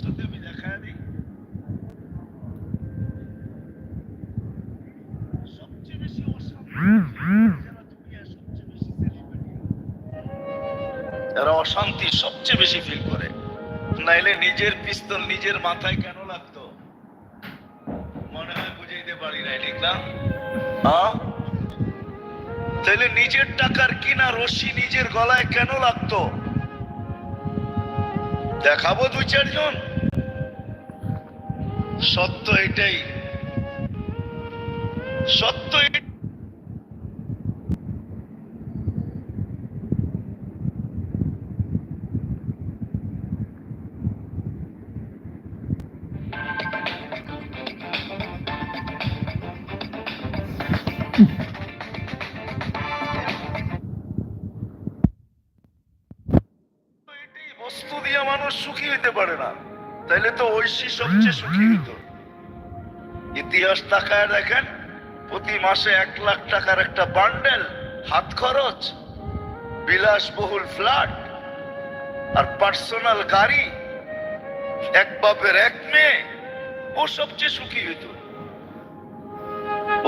সাথে আমি দেখা দিই সবচেয়ে বেশি যারা অশান্তি সবচেয়ে বেশি ফিল করে, নাইলে নিজের পিস্তল নিজের মাথায় কেন লাগতো? মনে হয় বুঝাইতে পারি নাই, ঠিক না? তাহলে নিজের টাকার কিনা রশি নিজের গলায় কেন লাগতো? দেখাবো দু চারজন। সত্য এটাই। সত্য তাইলে সবচেয়ে সুখী হইতো ইতিহাস তাকায় দেখেন, প্রতি মাসে এক লাখ টাকার একটা বান্ডেল, হাত খরচ, বিলাসবহুল ফ্ল্যাট, আর পার্সোনাল গাড়ি, এক বাপের এক মেয়ে, ও সবচেয়ে সুখী হইতো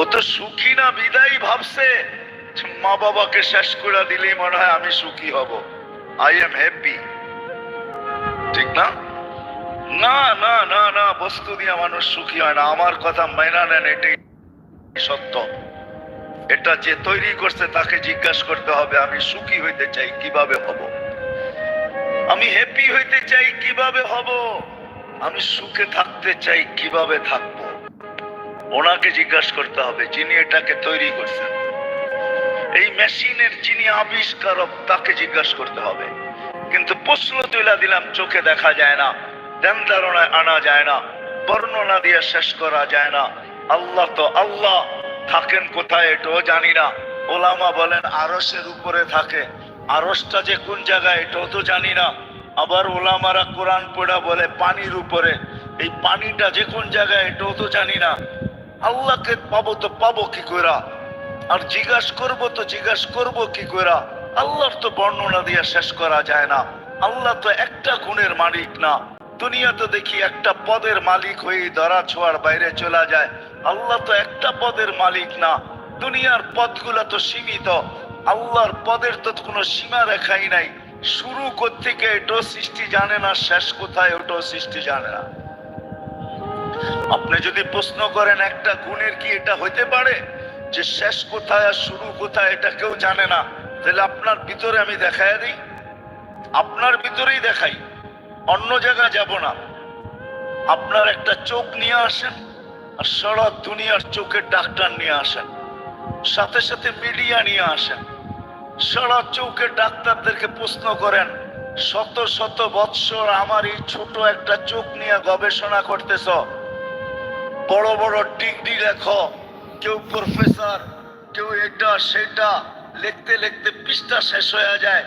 ও তো সুখী না, বিদায় ভাবছে মা বাবাকে শেষ করে দিলেই মনে হয় আমি সুখী হব। আই এম হ্যাপি ঠিক না? না না না না, বস্তু দিয়ে মানুষ সুখী হয় না। আমার কথা মেনা নেন, এটাই সত্য। এটা যে তৈরি করছে, তাকে জিজ্ঞাসা করতে হবে, আমি সুখী হইতে চাই, কীভাবে হব? আমি হ্যাপি হইতে চাই, কীভাবে হব? আমি সুখে থাকতে চাই, কীভাবে থাকব? ওনাকে জিজ্ঞাসা করতে হবে, যিনি এটাকে তৈরি করছেন। এই মেশিনের যিনি আবিষ্কারক, তাকে জিজ্ঞাসা করতে হবে। কিন্তু প্রশ্ন তুলে দিলাম, চোখে দেখা যায় না। ধ্যান ধারণায় আনা যায় না, বর্ণনা দিয়ে শেষ করা যায় না। আল্লাহ তো আল্লাহ, থাকেন কোথায় এটাও জানি না। ওলামা বলেন আরসের উপরে থাকে। আরসটা যে কোন জায়গায় এটাও তো জানি না। আবার ওলামারা কোরআন পড়া বলে পানির উপরে। এই পানিটা যে কোন জায়গায় এটাও তো জানি না। আল্লাহকে পাবো তো পাবো কি কইরা? আর জিজ্ঞাস করব তো জিজ্ঞাস করব কি কইরা? আল্লাহর তো বর্ণনা দিয়ে শেষ করা যায় না। আল্লাহ তো একটা গুণের মালিক না। দুনিয়া তো দেখি একটা পদের মালিক হয়ে ধরা ছোঁয়ার বাইরে চলে যায়। আল্লাহ তো একটা পদের মালিক না। দুনিয়ার পদগুলো তো সীমিত। আল্লাহর পদের তো কোনো সীমা রেখাই নাই। শুরু থেকে এটাও সৃষ্টি জানে না, শেষ কোথায় ওটাও সৃষ্টি জানে না। আপনি যদি প্রশ্ন করেন, একটা গুণের কি এটা হইতে পারে? যে শেষ কোথায় আর শুরু কোথায় এটা কেউ জানে না। তাহলে আপনার ভিতরে আমি দেখাই দিই। আপনার ভিতরেই দেখাই। অন্য জায়গায় যাব না। আপনার একটা চোখ নিয়ে আসেন আর সারা দুনিয়ার চোখের ডাক্তার নিয়ে আসেন। সাথে সাথে মিডিয়া নিয়ে আসেন। সারা চৌকের ডাক্তারদেরকে প্রশ্ন করেন, শত শত বৎসর আমার এই ছোট একটা চোখ নিয়ে গবেষণা করতেছ। বড় বড় ডিগ্রি লেখো, কেউ প্রফেসর কেউ এটা সেটা, লিখতে লিখতে পৃষ্ঠা শেষ হয়ে যায়।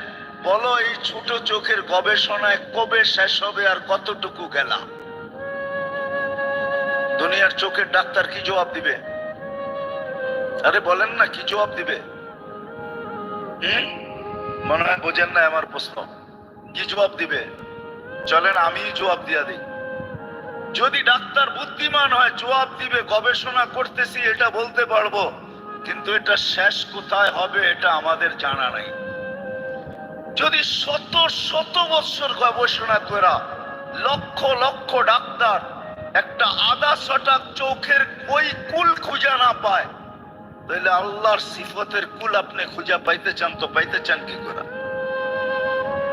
বলো, এই ছোট চোখের গবেষণায় কবে শেষ হবে আর কতটুকু গেলা দুনিয়ার চোখের ডাক্তার কি জবাব দিবে? আরে বলেন না, কি জবাব দিবে? মনে হয় বোঝেন না আমার প্রশ্ন। কি জবাব দিবে? চলেন আমি জবাব দিয়া দিই। যদি ডাক্তার বুদ্ধিমান হয়, জবাব দিবে, গবেষণা করতেছি, এটা বলতে পারব। কিন্তু এটা শেষ কোথায় হবে, এটা আমাদের জানা নাই। যদি শত শত বছর গবেষণা করা লক্ষ লক্ষ ডাক্তার একটা আধা শটাক চোখের ওই কুল খুঁজা না পায় তাহলে আল্লাহর সিফতের কুল আপনি খুঁজে পাইতে চান তো পাইতে চান কি করে?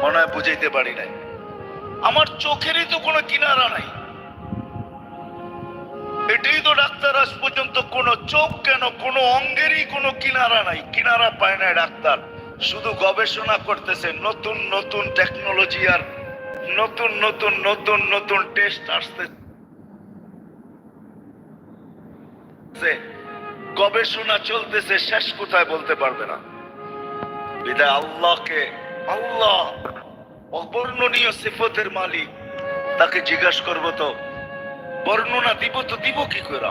মনে হয় বুঝাইতে পারি নাই। আমার চোখেরই তো কোনো কিনারা নাই। এটাই তো ডাক্তার আজ পর্যন্ত কোনো চোখ কেন, কোনো অঙ্গেরই কোনো কিনারা নাই। কিনারা পায় না ডাক্তার। শুধু গবেষণা করতেছে নতুন নতুন টেকনোলজি আর নতুন নতুন নতুন নতুন টেস্ট আসতে গবেষণা চলতেছে, শেষ কোথায় বলতে পারবে না। বিদায়, আল্লাহকে, আল্লাহ, অবর্ণনীয় সিফতের মালিক। তাকে জিজ্ঞাসা করব তো, বর্ণনা দিব তো দিব কি করে?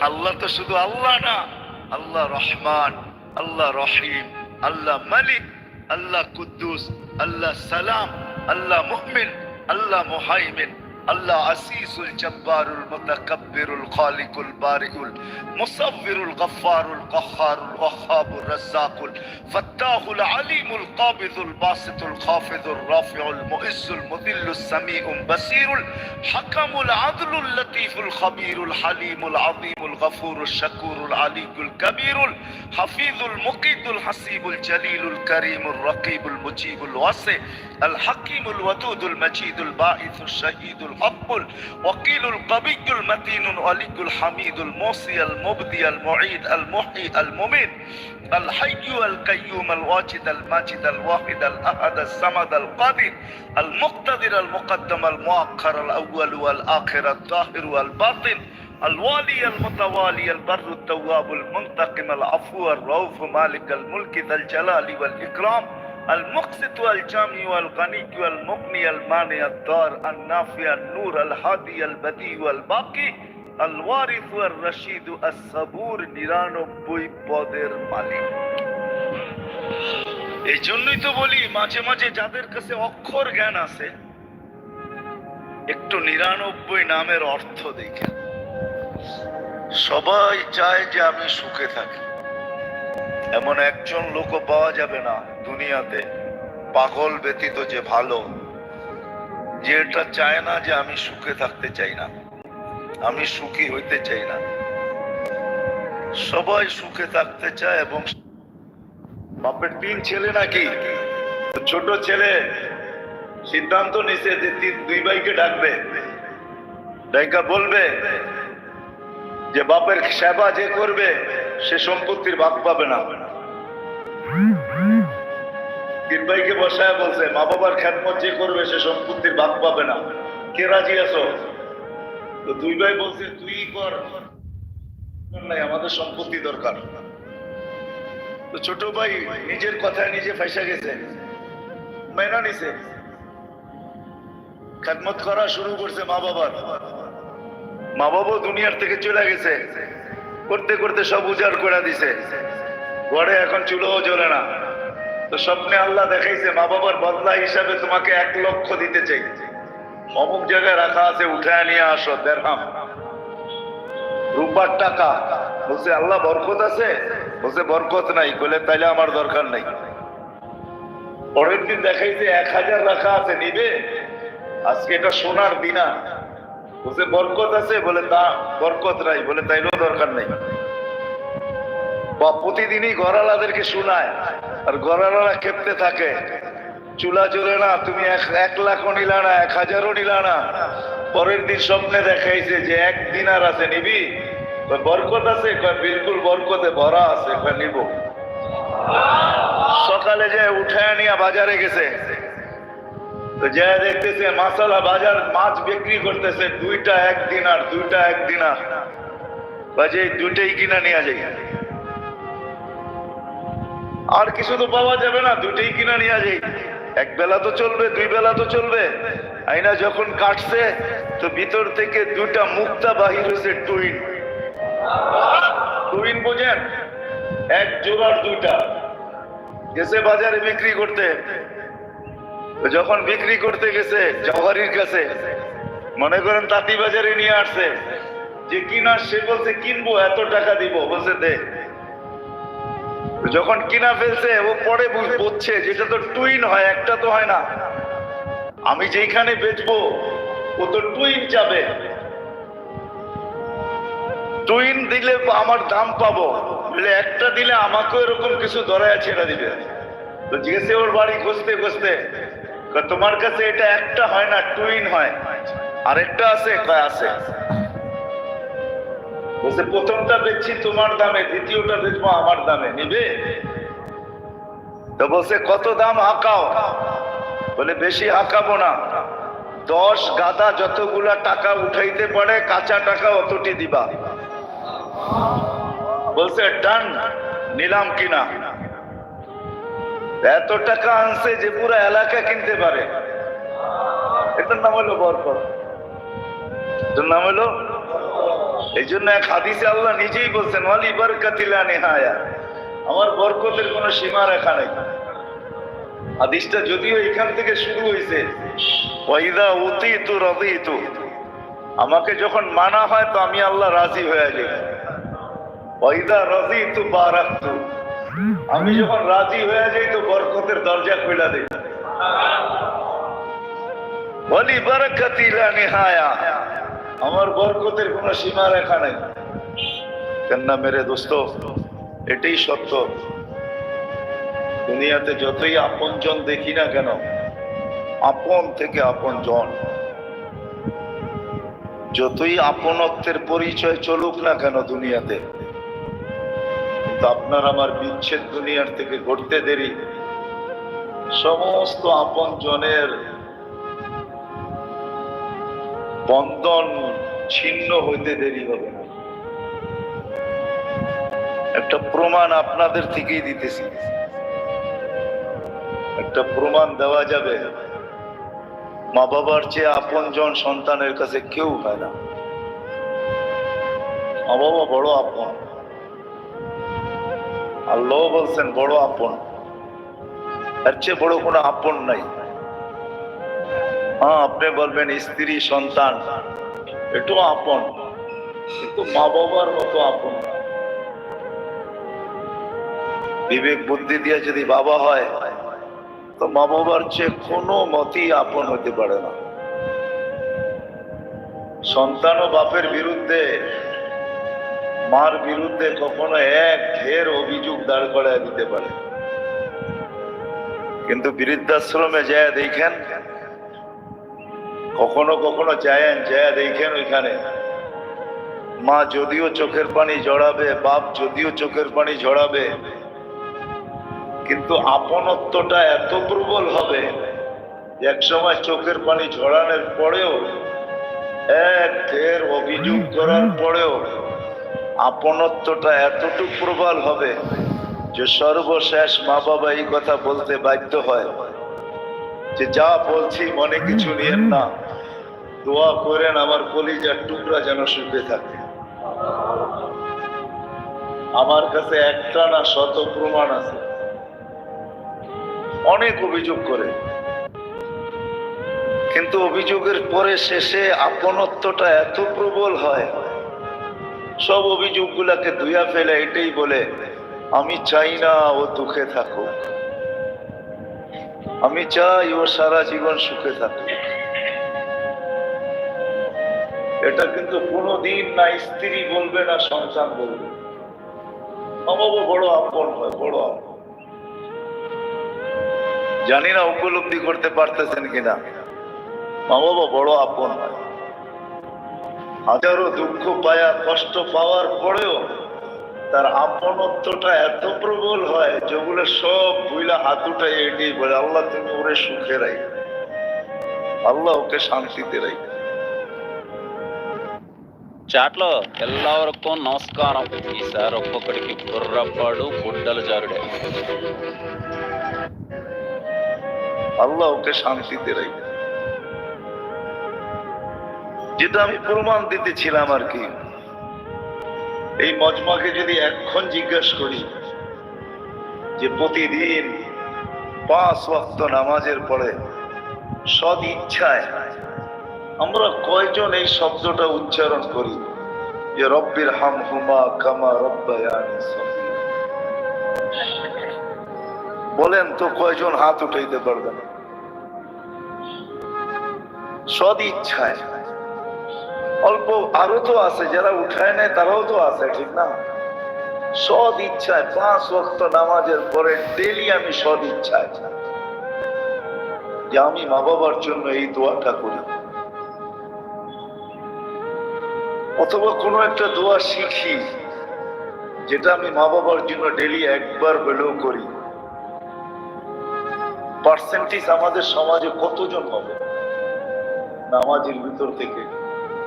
আল্লাহ তো শুধু আল্লাহ না, আল্লাহ রহমান, আল্লাহ রহিম। আল্লাহ মালিক আল্লাহ কুদ্দুস আল্লাহ সালাম আল্লাহ মুহমিন আল্লাহ মুহাইমিন। আল্লাহ আসিসুল জব্বারুল মুতাকাব্বিরুল খালিকুল বারিউল মুসাব্বিরুল গফফারুল কাহ্হারুল ওয়াহ্হাবুর রাজ্জাকুল ফাত্তাহুল আলিমুল কাবিদুল বাসিতুল খাফিদুর রাফিউল মুইজ্জুল মুদিল্লুস সামিউল বাসিরুল হাকামুল আদলুল লতীফুল খাবীরুল হালিমুল আযীমুল গফুরুল শাকুরুল আলিকুল কবীরুল হাফিজুল মুকিদুল হাসিবুল জলিলুল করিমুল রকিবুল মুজিবুল ওয়াসি الحكيم الودود المجيد الباعث الشهيد الحق الوكيل القوي المتين الولي الحميد الموصي المبدي المعيد المحيي المميت الحي القيوم الواجد الماجد الواحد الأحد الصمد القادر المقتدر المقدم المؤخر الأول والآخر الظاهر والباطن الوالي المتوالي البر التواب المنتقم العفو الرؤوف مالك الملك ذا الجلال والإكرام المقسط والجامع والغني والمغني المانع الدار النافع النور الهادي البديع والباقي الوارث والرشيد الصبور নিরানব্বই পদের মালিক এই জন্যই তো বলি মাঝে মাঝে যাদের কাছে অক্ষর জ্ঞান আছে একটু নিরানব্বই নামের অর্থ দেখে সবাই চায় যে আমি সুখে থাকি এমন একজন লোকও পাওয়া যাবে না দুনিয়াতে। পাগল ব্যতীত যে ভালো, যে এটা চায় না যে আমি সুখে থাকতে চাই না। আমি সুখী হইতে চাই না। সবাই সুখে থাকতে চায় এবং বাপের তিন ছেলে নাকি? ছোট ছেলে সিদ্ধান্ত নিছে যে তিন- দুই ভাইকে ডাকবে। ডাইকা বলবে যে বাপের সেবা যে করবে সে সম্পত্তির ভাগ পাবে না। তিন বসায় বলছে, মা বাবার খ্যাতমত যে করবে, সে সম্পত্তির ভাগ পাবে না। কে রাজি আছো? তো দুই ভাই বলছে, তুই কর। নাই, আমাদের সম্পত্তি দরকার। তো ছোট ভাই নিজের কথায় নিজে ফাইসা গেছে মেনা নিছে। খ্যাতমত করা শুরু করছে মা বাবার। মা বাবাও দুনিয়ার থেকে চলে গেছে। করতে করতে সব উজাড় করে দিছে। ঘরে এখন চুলোও জ্বলে না। তো স্বপ্নে আল্লাহ দেখাইছে, মা বাবার বদলা হিসাবে তোমাকে এক লক্ষ দিতে চাই। অমুক জায়গায় রাখা আছে, উঠায় নিয়ে আসো, দেড়হাম। রূপার টাকা। বলছে, আল্লাহ বরকত আছে? বলছে, বরকত নাই। বলে তাইলে আমার দরকার নাই। পরের দিন দেখাইছে, এক হাজার রাখা আছে, নিবে? আজকে এটা সোনার দিনা বলছে বরকত আছে? বলে তা বরকত নাই। বলে, তাইলেও দরকার নাই। বা প্রতিদিনই গড়ালাদেরকে শোনায়, আর গড়ালারা খেপতে থাকে। চুলা জ্বলে না, তুমি এক লাখও নিলা না, এক হাজারও নিলা না। পরের দিন স্বপ্নে দেখাইছে যে এক দিনার আছে, নিবি? বরকত আছে? বিলকুল বরকতে ভরা আছে। নিব। সকালে যে উঠায় নিয়ে বাজারে গেছে তো যা দেখতেছে মাসালা বাজার মাছ বিক্রি করতেছে, দুইটা এক দিনার দুইটা এক দিনার বাজে দুইটাই কিনা নিয়ে যাই। আর কিছু তো পাওয়া যাবে না, দুইটাই কিনা নিয়ে যাই। এক বেলা তো চলবে, দুই বেলা তো চলবে। আইনা যখন কাটছে, তো ভিতর থেকে দুইটা মুক্তা বাহির হয়েছে টুইন। টুইন বোঝেন? এক জোড়ার দুইটা। গেছে বাজারে বিক্রি করতে। যখন বিক্রি করতে গেছে জওয়ারির কাছে, মনে করেন তাঁতি বাজারে নিয়ে আসছে, যে কিনা, সে বলছে, কিনবো, এত টাকা দিব। বলছে, দে। যখন কিনা ফেলছে, ও পরে বুঝ- বুঝছে, যেটা তো টুইন হয়, একটা তো হয় না। আমি যেখানে বেচবো, ও তো টুইন যাবে টুইন দিলে আমার দাম পাবো। বলে, একটা দিলে আমাকেও এরকম কিছু ধরায় ছেড়ে দিবে। তো জিজ্ঞেসে ওর বাড়ি খুঁজতে খুঁজতে? তোমার কাছে এটা একটা হয় না টুইন হয়? আরেকটা আছে? কয় আছে? বলছে, প্রথমটা বেচছি তোমার দামে, দ্বিতীয়টা বেচবো আমার দামে। নিবে? তো বলছে, কত দাম হাঁকাও? বলে, বেশি হাঁকাবো না। দশ গাদা যতগুলা টাকা উঠাইতে পারে, কাঁচা টাকা অতটি দিবা। বলছে, ডান, নিলাম কিনা? এত টাকা আনছে যে পুরো এলাকা কিনতে পারে। এটার নাম হলো বরকত। এটার নাম হলো এই জন্য এক হাদিসে আল্লাহ নিজেই বলছেন, ওয়ালি বরকাতিলা নেহায়া। আমার বরকতের কোনো সীমা রেখা নেই। হাদিসটা যদিও এখান থেকে শুরু হয়েছে ওয়াইদা উতিতু রাদিতু। আমাকে যখন মানা হয় তো আমি আল্লাহ রাজি হয়ে যাই। ওইদা রাজি তু বারাক্তু। আমি যখন রাজি হয়ে যাই তো বরকতের দরজা খুলে দিই। বলি, বরকতি লা নিহায়া। আমার বরকতের কোনো সীমা রেখা নেই। কেননা মেরে দোস্ত, এটাই সত্য। দুনিয়াতে যতই আপনজন দেখি না কেন, আপন থেকে আপন জন যতই আপনত্বের পরিচয় চলুক না কেন দুনিয়াতে কিন্তু আপনার আমার বিচ্ছেদ দুনিয়ার থেকে ঘটতে দেরি। সমস্ত আপন জনের বন্ধন ছিন্ন হইতে দেরি হবে না। একটা প্রমাণ আপনাদের থেকেই দিতেছি। একটা প্রমাণ দেওয়া যাবে। মা বাবার চেয়ে আপন জন সন্তানের কাছে কেউ হয় না। মা বাবা বড় আপন। আল্লাহ বলছেন, বড় আপন। এর চেয়ে বড় কোনো আপন নাই। হ্যাঁ আপনি বলবেন, স্ত্রী, সন্তান, এটাও আপন, কিন্তু মা বাবার মতো আপন। বিবেক বুদ্ধি দিয়ে যদি বাবা হয়, তো মা বাবার চেয়ে কোনো মতেই আপন হতে পারে না। সন্তান ও বাপের বিরুদ্ধে মার বিরুদ্ধে কখনো এক ঢের অভিযোগ দাঁড় করায় দিতে পারে। কিন্তু বৃদ্ধাশ্রমে যায় দেখেন, কখনো কখনো যায়েন যায় দেখেন ওইখানে। মা যদিও চোখের পানি জড়াবে, বাপ যদিও চোখের পানি ঝরাবে কিন্তু আপনত্বটা এত প্রবল হবে এক সময় চোখের পানি ঝরানোর পরেও, এক ঢের অভিযোগ করার পরেও আপনত্বটা এতটুকু প্রবল হবে যে সর্বশেষ মা বাবা এই কথা বলতে বাধ্য হয়। যে যা বলছি মনে কিছু নিয়েন না। দোয়া করেন আমার কলিজার টুকরা যেন সুখে থাকে। আমার কাছে একটা না শত প্রমাণ আছে। অনেক অভিযোগ করে। কিন্তু অভিযোগের পরে শেষে আপনত্বটা এত প্রবল হয় সব অভিযোগগুলাকে ধুয়া ফেলে এটাই বলে, আমি চাই না ও দুঃখে থাকুক। আমি চাই ও সারা জীবন সুখে থাকুক। এটা কিন্তু কোনোদিন না স্ত্রী বলবে, না সন্তান বলবে। বাবা বড় আপন হয়, বড় আপন। জানি না উপলব্ধি করতে পারতেছেন কিনা। মা বাবা বড় আপন হয়। হাজারো দুঃখ পায়া কষ্ট পাওয়ার পরেও তার আপনত্বটা এত প্রবল হয় যেগুলো সব ভুইলা হাত উঠাই এটাই বলে আল্লাহ তুমি ওরে সুখে রাই আল্লাহ ওকে শান্তিতে রাই చాట్లో ఎల్లవరకు నమస్కారం ఈసారి ఒక్కొక్కడికి బుర్రపాడు గుడ్డలు జారుడే আল্লাহ ওকে শান্তিতে রাই যেটা আমি প্রমাণ দিতেছিলাম আর কি। এই মজমাকে যদি এখন জিজ্ঞাসা করি যে প্রতিদিন পাঁচ ওয়াক্ত নামাজের পরে সদ ইচ্ছায় আমরা কয়জন এই শব্দটা উচ্চারণ করি? যে রব্বির হাম হুমা কামা রব্বায়ানি বলেন তো কয়জন হাত উঠাইতে পারবেন? সদ ইচ্ছায়। অল্প আরও তো আছে, যারা উঠায় নেয় তারাও তো আছে, ঠিক না? সদ ইচ্ছায় পাঁচ ওয়াক্ত নামাজের পরে ডেলি আমি সদ ইচ্ছায় যে আমি মা বাবার জন্য এই দোয়াটা করি। অথবা কোনো একটা দোয়া শিখি, যেটা আমি মা বাবার জন্য ডেলি একবার হলেও করি। পার্সেন্টেজ আমাদের সমাজে কতজন হবে? নামাজের ভিতর থেকে।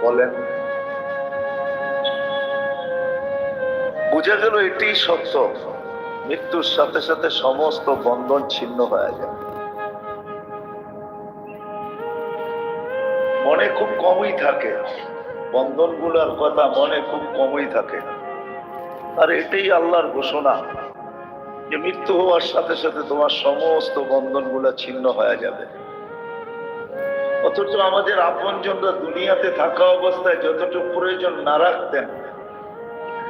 বলেন বোঝা গেল এটাই সত্য। মৃত্যুর সাথে সাথে সমস্ত বন্ধন ছিন্ন হয়ে যায়। মনে খুব কমই থাকে। বন্ধনগুলোর কথা মনে খুব কমই থাকে। আর এটাই আল্লাহর ঘোষণা যে মৃত্যু হওয়ার সাথে সাথে তোমার সমস্ত বন্ধনগুলো ছিন্ন হয়ে যাবে। অথচ আমাদের আপনজনরা দুনিয়াতে থাকা অবস্থায় যতটুকু প্রয়োজন না রাখতেন।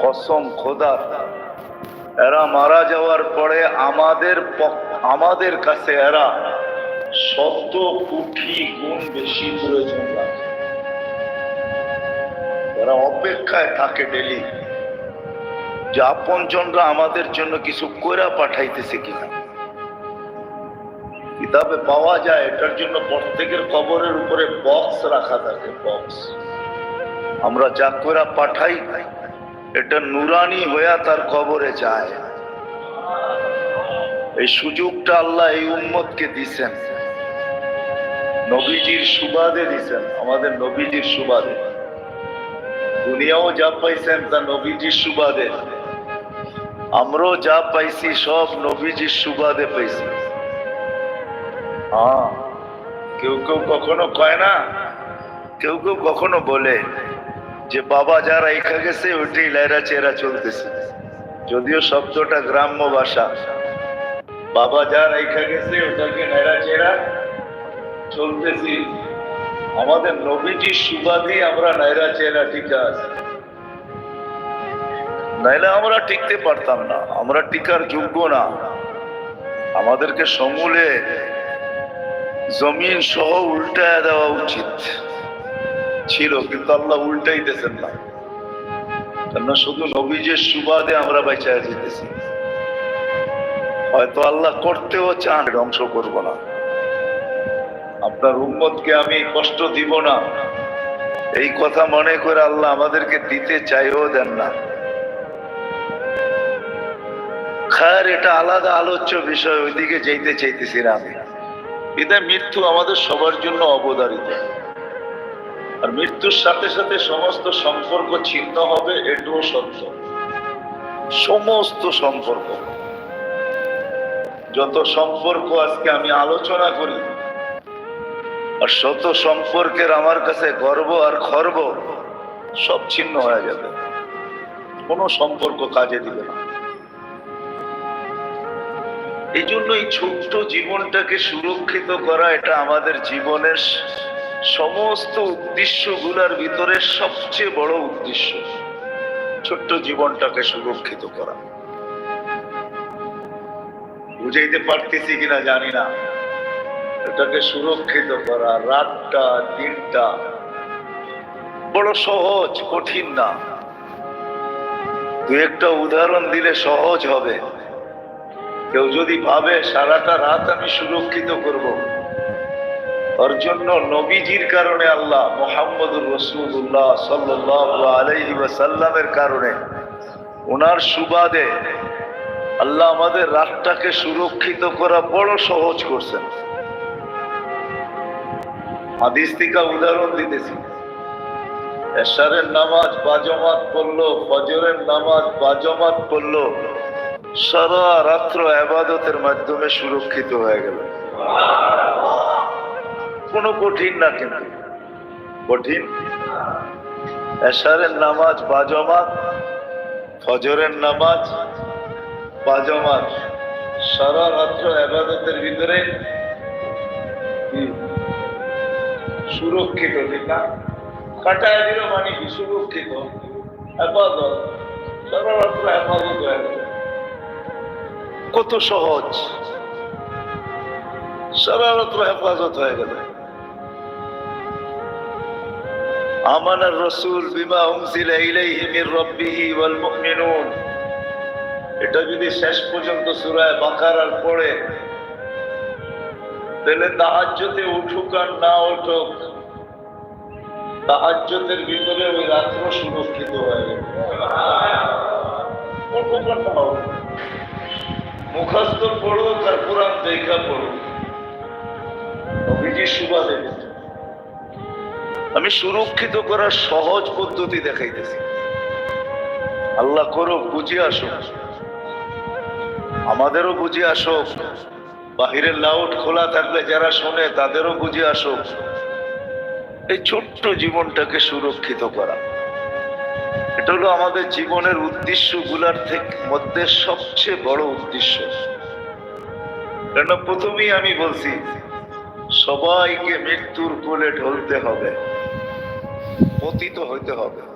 কসম খোদা, এরা মারা যাওয়ার পরে আমাদের আমাদের কাছে এরা শত কোটি গুণ বেশি প্রয়োজন রাখে। এরা অপেক্ষায় থাকে ডেলি যে আপনজনরা আমাদের জন্য কিছু কইরা পাঠাইতেছে কিনা। কিতাবে পাওয়া যায়, এটার জন্য প্রত্যেকের কবরের উপরে বক্স রাখা থাকে বক্স আমরা যা করে পাঠাই, এটা নুরানি হইয়া তার কবরে যায়। এই সুযোগটা আল্লাহ এই উম্মতকে দিছেন। নবীজির সুবাদে দিছেন, আমাদের নবীজির সুবাদে। দুনিয়াও যা পাইছেন তা নবীজির সুবাদে। আমরাও যা পাইছি সব নবীজির সুবাদে পাইছি। কেউ কেউ কখনো কয় না? কেউ কেউ কখনো বলে যে, বাবা যা রাইখা গেছে, ওইটাই লাইরা চেরা চলতেছে। যদিও শব্দটা গ্রাম্য ভাষা। বাবা যা রাইখা গেছে, ওটাকে নেড়া চেরা চলতেছি। আমাদের নবীজির সুবাদে আমরা নাইরা চেরা টিকা আছে। নাইলে আমরা টিকতে পারতাম না। আমরা টিকার যোগ্য না। আমাদেরকে সমূলে জমিন সহ উল্টায় দেওয়া উচিত ছিল, কিন্তু আল্লাহ উল্টাইতেছেন না। কেননা শুধু নবীজের সুবাদে আমরা বেঁচে যেতেছি। হয়তো আল্লাহ করতেও চান ধ্বংস করব না। আপনার উম্মতকে আমি কষ্ট দিব না। এই কথা মনে করে আল্লাহ আমাদেরকে দিতে চাইও দেন না। খায়ের এটা আলাদা আলোচ্য বিষয়, ওইদিকে যেতে চাইতেছি না আমি। বিদায়, মৃত্যু আমাদের সবার জন্য অবধারিত আর মৃত্যুর সাথে সাথে সমস্ত সম্পর্ক ছিন্ন হবে, এটাও সত্য। সমস্ত সম্পর্ক। যত সম্পর্ক আজকে আমি আলোচনা করি, আর শত সম্পর্কের আমার কাছে গর্ব আর খর্ব, সব ছিন্ন হয়ে যাবে। কোনো সম্পর্ক কাজে দিবে না। এই জন্য এই ছোট্ট জীবনটাকে সুরক্ষিত করা এটা আমাদের জীবনের সমস্ত উদ্দেশ্যগুলোর ভিতরে সবচেয়ে বড় উদ্দেশ্য। ছোট্ট জীবনটাকে সুরক্ষিত করা। বুঝাইতে পারতেছি কিনা জানি না। এটাকে সুরক্ষিত করা রাতটা, দিনটা বড় সহজ, কঠিন না। দু একটা উদাহরণ দিলে সহজ হবে। কেউ যদি ভাবে, সারাটা রাত আমি সুরক্ষিত করব। ওর জন্য নবীজির কারণে আল্লাহ, মোহাম্মদুর রসুল্লাহ সাল্লাহ আলাইহি কারণে ওনার সুবাদে আল্লাহ আমাদের রাতটাকে সুরক্ষিত করা বড় সহজ করছেন। হাদিস থেকে উদাহরণ দিতেছি। এশারের নামাজ বাজমাত পড়ল, ফজরের নামাজ বাজমাত পড়ল সারা রাত্র আবাদতের মাধ্যমে সুরক্ষিত হয়ে গেল। কোনো কঠিন না কিন্তু। কঠিন। এশারের নামাজ বাজমাত ফজরের নামাজ বাজমাত সারা রাত্র আবাদতের ভিতরে সুরক্ষিত না? কাটায় দিল মানে কি সুরক্ষিত? আবাদত। সারা রাত্র আবাদত হয়ে গেল। কত সহজ। সারা হেফাজত হয়ে গেল। আমানার রসুল বিমা ইলাইহি মির রাব্বিহি ওয়াল মুমিনুন। এটা যদি শেষ পর্যন্ত সূরায়ে বাকারার পড়ে, তাহলে তাহাজ্জুদে উঠুক আর না উঠুক, তাহাজ্জুদের ভিতরে ওই রাত্র সুরক্ষিত হয়ে গেল। মুখস্থ পড়ো, তার কোরআন দেখা পড়ো। নবীজির সুবাদে আমি সুরক্ষিত করার সহজ পদ্ধতি দেখাইতেছি। আল্লাহ করো বুঝে আসো আমাদেরও বুঝে আসো বাহিরের লাউট খোলা থাকলে যারা শোনে, তাদেরও বুঝে আসো এই ছোট্ট জীবনটাকে সুরক্ষিত করা। এটা হলো আমাদের জীবনের উদ্দেশ্যগুলার থেকে, মধ্যে সবচেয়ে বড় উদ্দেশ্য। কেন প্রথমেই আমি বলছি, সবাইকে মৃত্যুর কোলে ঢলতে হবে, পতিত হইতে হবে।